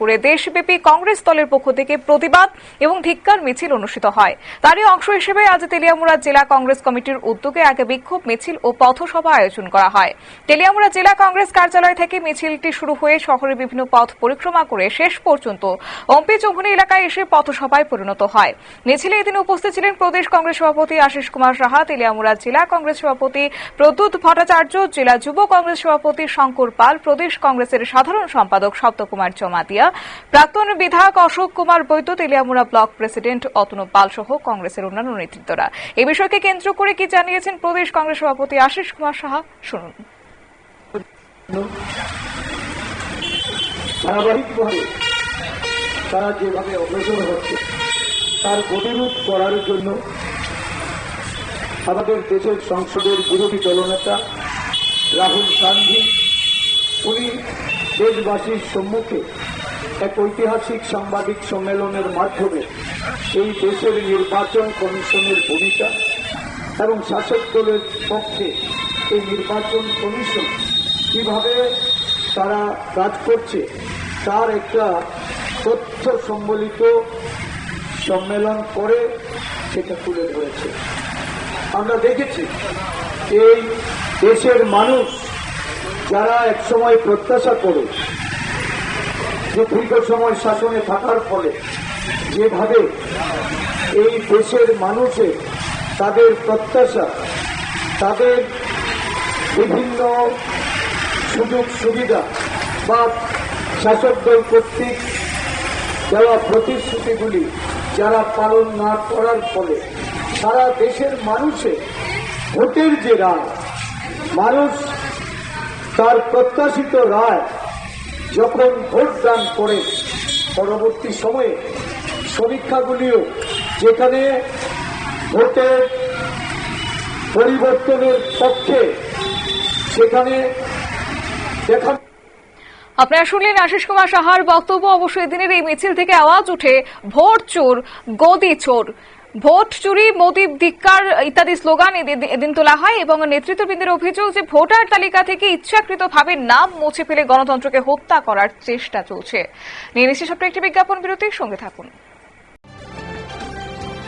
করে দেশব্যাপী কংগ্রেস দলের পক্ষ থেকে প্রতিবাদ এবং ধিক্কার মিছিল অনুষ্ঠিত হয়। তারই অংশ হিসেবে আজ তেলিয়ামুড়া জেলা কংগ্রেস কমিটির উদ্যোগে এক বিক্ষোভ মিছিল ও পথসভা আয়োজন করা হয়। তেলিয়ামুড়া জেলা কংগ্রেস কার্যালয় থেকে মিছিলটি শুরু হয়ে শহরের বিভিন্ন পথ পরিক্রমা করে শেষ পর্যন্ত অম্পি চৌমুনি এলাকায় এসে পথসভায় পরিণত হয়। মিছিলে এদিন উপস্থিত ছিলেন প্রদেশ কংগ্রেস সভাপতি আশিস কুমার সাহা, তেলিয়ামুড়া জেলা কংগ্রেস সভাপতি প্রদ্যুৎ ভট্টাচার্য, জেলা যুব কংগ্রেস সভাপতি শঙ্কর পাল, প্রদেশ কংগ্রেসের সাধারণ সম্পাদক সপ্তকুমার জমাতিয়া প্রাক্তন বিধায়ক অশোক কুমার বৈদ্য, তেলিয়ামুড়া ব্লক প্রেসিডেন্ট অতনু পাল সহ কংগ্রেসের অন্যান্য নেতৃত্বরা। এই বিষয়কে কেন্দ্র করে কি জানিয়েছেন প্রদেশ কংগ্রেস সভাপতি আশিস কুমার সাহা? শুনুন। তারা যেভাবে অগ্রসর হচ্ছে, তার প্রতিরোধ করার জন্য আমাদের দেশের সংসদের বিরোধী দলনেতা রাহুল গান্ধী, উনি দেশবাসীর সম্মুখে এক ঐতিহাসিক সাংবাদিক সম্মেলনের মাধ্যমে এই দেশের নির্বাচন কমিশনের ভূমিকা এবং শাসক দলের পক্ষে এই নির্বাচন কমিশন কীভাবে তারা কাজ করছে, তার একটা তথ্য সম্বলিত সম্মেলন করে সেটা তুলে ধরেছে। আমরা দেখেছি, এই দেশের মানুষ যারা একসময় প্রত্যাশা করে যে দীর্ঘ সময় শাসনে থাকার ফলে যেভাবে এই দেশের মানুষের তাদের প্রত্যাশা, তাদের বিভিন্ন সুযোগ সুবিধা বা শাসক দল কর্তৃক দেওয়া প্রতিশ্রুতিগুলি যারা পালন না করার ফলে সারা দেশের মানুষের ভোটের যে রায়, মানুষ তার প্রত্যাশিত রায় যখন ভোট দান করে, পরবর্তী সময়ে সমীক্ষাগুলিও যেখানে ভোটের পরিবর্তনের পক্ষে সেখানে দেখা আপনারা শুনলেন আশিস কুমার সাহার বক্তব্য। অবশ্যই দিনের এই মিছিল থেকে আওয়াজ উঠে ভোট চোর, গদি চোর। ভোট চুরি মোদী ধিক্কার ইত্যাদি স্লোগান এদি- এদিন তোলা হয় এবং নেতৃত্ববৃন্দের অভিযোগ যে ভোটার তালিকা থেকে ইচ্ছাকৃতভাবে নাম মুছে ফেলে গণতন্ত্রকে হত্যা করার চেষ্টা চলছে। নিয়ে নিশ্চিত সবটা একটি বিজ্ঞাপন বিরতির সঙ্গে থাকুন।